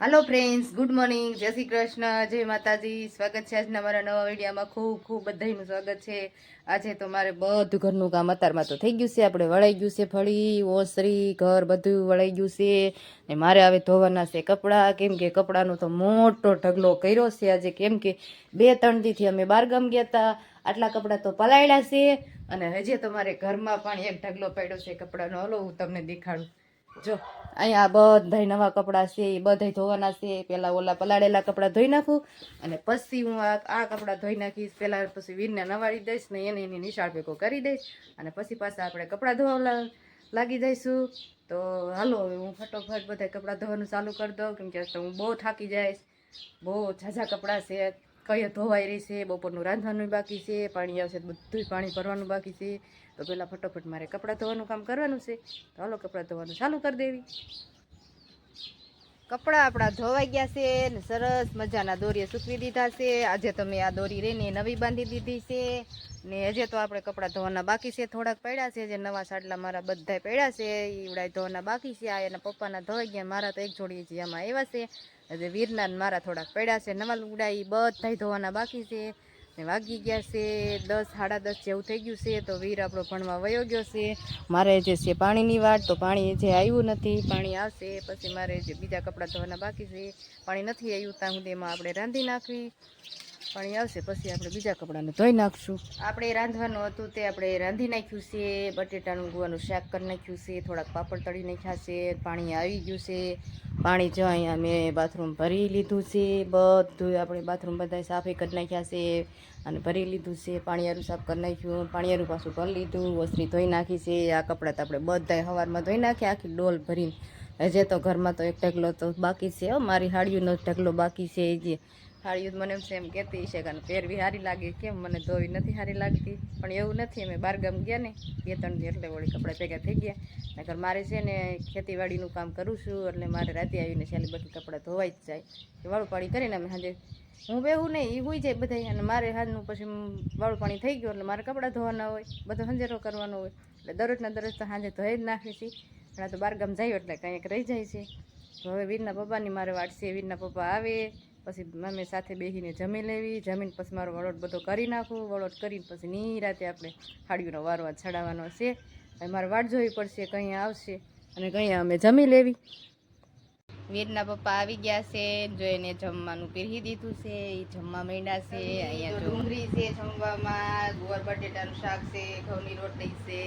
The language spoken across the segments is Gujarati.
હાલો ફ્રેન્ડ્સ ગુડ મોર્નિંગ જય શ્રી કૃષ્ણ. જય માતાજી. સ્વાગત છે આજના મારા નવા વિડીયામાં. ખૂબ ખૂબ બધાનું સ્વાગત છે. આજે તો મારે બધું ઘરનું કામ અત્યારમાં તો થઈ ગયું છે. આપણે વળાઈ ગયું છે ફળી, ઓસરી, ઘર બધું વળાઈ ગયું છે. ને મારે હવે ધોવાના છે કપડાં. કેમ કે કપડાનો તો મોટો ઢગલો કર્યો છે આજે. કેમ કે બે, ત્રણ દીથી અમે બારગામ ગયા હતા. આટલા કપડાં તો પલાળ્યા છે. અને હજી તો મારે ઘરમાં પણ એક ઢગલો પડ્યો છે કપડાનો. હલો, હું તમને દેખાડું. જો. અહીંયા બધા નવા કપડાં છે, એ બધા ધોવાના છે. પેલા ઓલા પલાળેલા કપડાં ધોઈ નાખું અને પછી હું આ આ કપડાં ધોઈ નાખીશ. પેલા પછી વીરને નવાડી દઈશ ને એને એની નિશાળ ભેગો કરી દઈશ અને પછી પાછા આપણે કપડાં ધોવા લાગી જઈશું. તો હાલો, હું ફટોફટ બધા કપડાં ધોવાનું ચાલુ કરી દઉં કેમ કે હું બહુ થાકી જઈશ. બહુ ઝાઝા કપડાં છે. કઈ ધોવાઈ રહી છે, બપોરનું રાંધવાનું બાકી છે, પાણી આવશે બધું પાણી ભરવાનું બાકી છે. તો પહેલાં ફટોફટ મારે કપડાં ધોવાનું કામ કરવાનું છે. તો હાલો કપડાં ધોવાનું ચાલુ કરી દેવી. કપડાં આપણા ધોવાઈ ગયા છે ને સરસ મજાના દોરીએ સૂકવી દીધા છે. આજે તમે આ દોરી રહીને નવી બાંધી દીધી છે. ને હજે તો આપણે કપડાં ધોવાના બાકી છે, થોડાક પડ્યા છે, જે નવા સાડલા મારા બધા પડ્યા છે ઈવડાય ધોવાના બાકી છે, આ એના પપ્પાના ધોવાઈ ગયા, મારા તો એક જોડી છે આમાં આવ્યા છે. હજે વીરના મારા થોડાક પડ્યા છે, નવા લુગડા એ બધા ધોવાના બાકી છે. ને વાગી ગયા છે દસ, સાડા દસ જેવું થઈ ગયું છે, તો વીર આપણો ભણવા વયો ગયો છે. મારે જે છે પાણીની વાટ, તો પાણી જે આવ્યું નથી, પાણી આવશે, પછી મારે જે બીજા કપડાં ધોવાના બાકી છે, પાણી નથી આવ્યું, ત્યાં સુધીમાં આપણે રાંધી નાખવી. પાણી આવશે, પછી આપણે બીજા કપડાને ધોઈ નાખશું. આપણે રાંધવાનું હતું તે આપણે રાંધી નાખ્યું છે, બટેટાનું ગુવાનું શાક કરી નાખ્યું છે, થોડાક પાપડ તળી નાખ્યા છે, પાણી આવી ગયું છે. પાણી જો અહીંયા મેં બાથરૂમ ભરી લીધું છે, બધું આપણે બાથરૂમ બધા સાફે કરી નાખ્યા છે અને ભરી લીધું છે પાણીયારું સાફ કરી નાખ્યું પાણીયારું પાછું ભરી લીધું, વસ્ત્રી ધોઈ નાખી છે, આ કપડાં તો આપણે બધાય સવારમાં ધોઈ નાખ્યા આખી ડોલ ભરીને. હજે તો ઘરમાં તો એક ઢગલો તો બાકી છે મારી હાડીઓનો ઢગલો બાકી છે જે હાડીઓ મને એમ એમ કહેતી છે કે પહેરવી સારી લાગે. કેમ? મને ધોવી નથી સારી લાગતી. પણ એવું નથી, અમે બારગામ ગયા ને, બે ત્રણ દી એટલે વળી કપડાં ભેગા થઈ ગયા. નકર મારે છે ને ખેતીવાડીનું કામ કરું છું, એટલે મારે રાતે આવીને છેલ્લી બધું કપડાં ધોવાઈ જ જાય. વાળું પાણી કરીને અમે સાંજે હું બેહું નહીં એ હોઈ જાય બધા અને મારે હાલનું પછી વાળું પાણી થઈ ગયું, એટલે મારે કપડાં ધોવાના હોય, બધો સંજેરો કરવાનો હોય. એટલે દરરોજના દરરોજ તો સાંજે ધોઈ જ નાખે છે. પણ આ તો બારગામ જાય એટલે કંઈક રહી જાય છે. હવે વીરના પપ્પાની મારે વાટ છે, વીરના પપ્પા આવે. પછી મમ્મી સાથે બેસીને જમી લેવી, જમીને પછી મારો વળોટ બધો કરી નાખું, વળોટ કરીને પછી નિરાતે આપણે હાડીઓનો વારવા ચડાવવાનો છે. હવે મારે વાટ જોવી પડશે કંઈ આવશે અને કંઈ અમે જમી લેવી. વીરના પપ્પા આવી ગયા છે, જો એને જમવાનું પીરહી દીધું છે એ જમવા માંડ્યા છે, અહીંયા ડુંગળી છે જમવામાં ગુવાર બટેટાનું શાક છે, ઘઉંની રોટલી છે,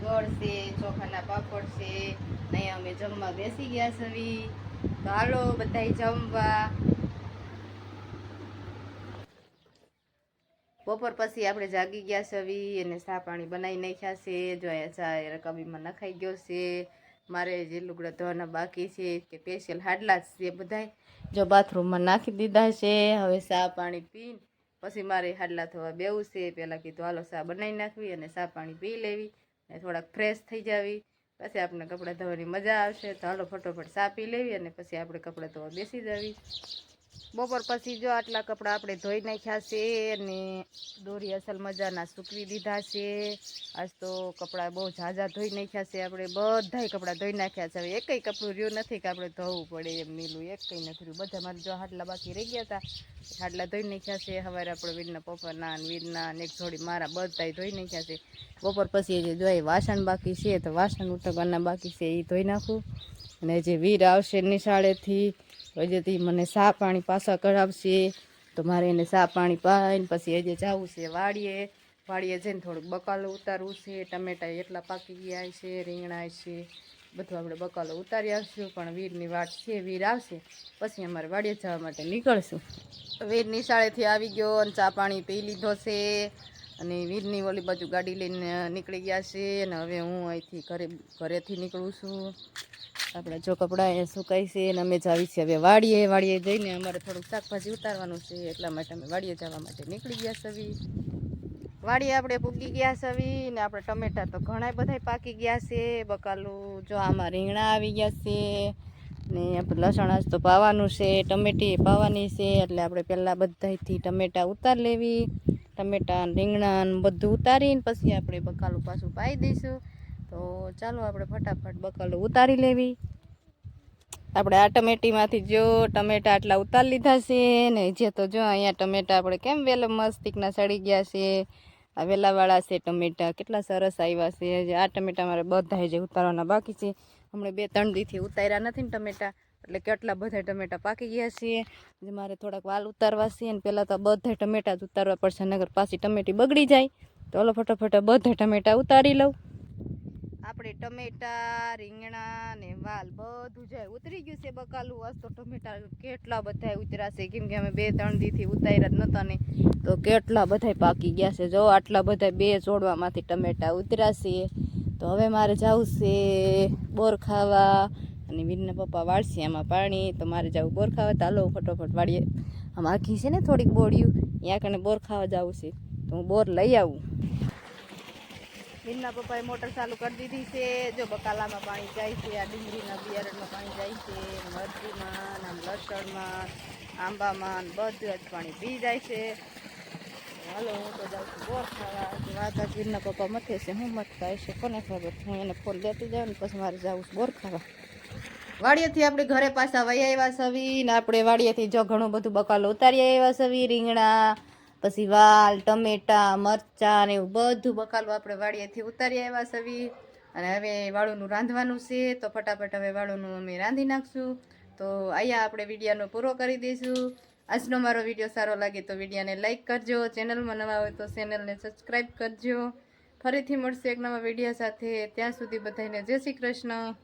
ગોળ છે, ચોખાના પાપડ છે અહીંયા અમે જમવા બેસી ગયા છે હાલો બધા જમવા. બપોર પછી આપણે જાગી ગયા છવી અને સા પાણી બનાવી નાખ્યા છે. જો અહીંયા ચા રકાબીમાં નખાઈ ગયો છે. મારે જે લુગડા ધોવાના બાકી છે કે સ્પેશિયલ હાડલા જ છે બધાય. જો બાથરૂમમાં નાખી દીધા છે. હવે સા પાણી પીને પછી મારે હાડલા થવા બેવું છે. પહેલાં કીધું હાલો સા બનાવી નાખવી અને સા પાણી પી લેવી અને થોડાક ફ્રેશ થઈ જાવી. પછી આપણે કપડાં ધોવાની મજા આવશે તો હાલો ફટોફટ સા પી લેવી અને પછી આપણે કપડાં ધોવા બેસી જવી. બપોર પછી જો આટલા કપડાં આપણે ધોઈ નાખ્યા છે અને દોરી અસલ મજાના સૂકવી દીધા છે. આજ તો કપડાં બહુ ઝાઝા ધોઈ નાખ્યા છે. આપણે બધાય કપડાં ધોઈ નાખ્યા છે. હવે એકય કપડું રહ્યું નથી કે આપણે ધોવું પડે એમ નીલું, એકય નથી રહ્યું. બધા મારે જો હાટલા બાકી રહી ગયા હતા હાટલા ધોઈ નાખ્યા છે. સવારે આપણે વીરના પપ્પાના વીરના અને એક જોડી મારા બધાય ધોઈ નાખ્યા છે. બપોર પછી જે જોઈએ વાસણ બાકી છે, તો વાસણ ઉટકવાના બાકી છે એ ધોઈ નાખું. અને જે વીર આવશે નિશાળેથી હજેથી મને સા પાણી પાછા કરાવશે તો મારે એને સા પાણી પાઈને પછી અજય જવું છે વાડીએ. વાડીએ જઈને થોડુંક બકાલો ઉતારવું છે. ટમેટા એટલા પાકી ગયા છે, રીંગણા છે. બધું આપણે બકાલો ઉતારી આવશું. પણ વીરની વાટ છે, વીર આવશે. પછી અમારે વાડીએ જવા માટે નીકળશું. વીર નિશાળેથી આવી ગયો અને ચા પાણી પી લીધો છે. અને વીરની ઓલી બાજુ ગાડી લઈને નીકળી ગયા છે અને હવે હું અહીંથી ઘરે ઘરેથી નીકળું છું. આપણા જો કપડાં એ સુકાય છે અને અમે જાવી છીએ. હવે વાડીએ વાડીએ જઈને અમારે થોડુંક શાકભાજી ઉતારવાનું છે, એટલા માટે અમે વાડીએ જવા માટે નીકળી ગયા સવી. વાડીએ આપણે પૂગી ગયા સવી ને આપણે ટમેટા તો ઘણા બધાય પાકી ગયા છે. બકાલું જો આમાં રીંગણા આવી ગયા છે ને આપણે લસણ આજ તો પાવાનું છે, ટમેટી પાવાની છે એટલે આપણે પહેલાં બધાયથી ટમેટા ઉતાર લેવી. ટમેટા, રીંગણાં બધું ઉતારીને પછી આપણે બકાલું પાછું પાઈ દઈશું. તો ચાલો આપણે ફટાફટ બકાલું ઉતારી લેવી. આપણે આ ટમેટીમાંથી જો ટમેટા આટલા ઉતારી લીધા છે ને જે તો જો અહીંયા ટમેટા આપણે કેમ વેલા મસ્તિકના સડી ગયા છે. આ વેલાવાળા છે ટમેટા, કેટલા સરસ આવ્યા છે. આ ટમેટા મારે બધા જે ઉતારવાના બાકી છે. હમણાં બે ત્રણ દીથી ઉતાર્યા નથી ને ટમેટા. એટલે કેટલા બધા ટમેટા પાકી ગયા છીએ. જે મારે થોડાક વાલ ઉતારવા છે અને પહેલાં તો બધા ટમેટા જ ઉતારવા પડશે નગર પાછી ટમેટી બગડી જાય. તો ઓલો ફટાફટ બધા ટમેટા ઉતારી લઉં. આપણે ટમેટા, રીંગણા ને વાલ બધું જાય. ઉતરી ગયું છે બકાલું આજ તો ટમેટા કેટલા બધા ઉતરાશે કેમ કે અમે બે ત્રણ દીથી ઉતાર્યા જ નહોતા ને. તો કેટલા બધા પાકી ગયા છે. જો આટલા બધા બે જોડવામાંથી ટમેટા ઉતરાશે તો હવે મારે જવું છે બોર ખાવા. અને વીરના પપ્પા વાળશે આમાં પાણી તો મારે જવું બોર ખાવા ચાલો ફટોફટ વાળીએ. આમ આખી છે ને થોડીક બોડિયું ત્યાં કને બોર ખાવા જવું છે, તો હું બોર લઈ આવું. વીરના પપ્પાએ મોટર ચાલુ કરી દીધી છે, જો બકાલામાં પાણી જાય છે, આ ડુંગળીના બિયારણમાં પાણી જાય છે, મરચીમાં, આમ લસણમાં, આંબામાં, બધું જ પાણી પી જાય છે. હાલો, હું તો જાઉં છું બોર ખાવા. વાત વીરના પપ્પા મથે છે, હું મત થાય છે કોને ખબર? હું એને ફોન લેતી જાઉં ને પછી મારે જવું છું બોર ખાવા. વાડિયેથી આપણે ઘરે પાછા વહી આવ્યા સવી ને આપણે વાડીએથી જો ઘણું બધું બકાલો ઉતારી આવ્યા સવી રીંગણા, પછી વાલ, ટમેટા, મરચાં ને એવું બધું બકાલું આપણે વાડીએથી ઉતારી આવ્યા સવી અને હવે વાળુનું રાંધવાનું છે, તો ફટાફટ હવે વાળુનું અમે રાંધી નાખશું. તો અહીંયા આપણે વિડીયાનો પૂરો કરી દઈશું. આજનો મારો વીડિયો સારો લાગે તો વિડીયાને લાઇક કરજો. ચેનલમાં નવા હોય તો ચેનલને સબસ્ક્રાઈબ કરજો. ફરીથી મળશે એક નવા વિડીયા સાથે. ત્યાં સુધી બધાને જય શ્રી કૃષ્ણ.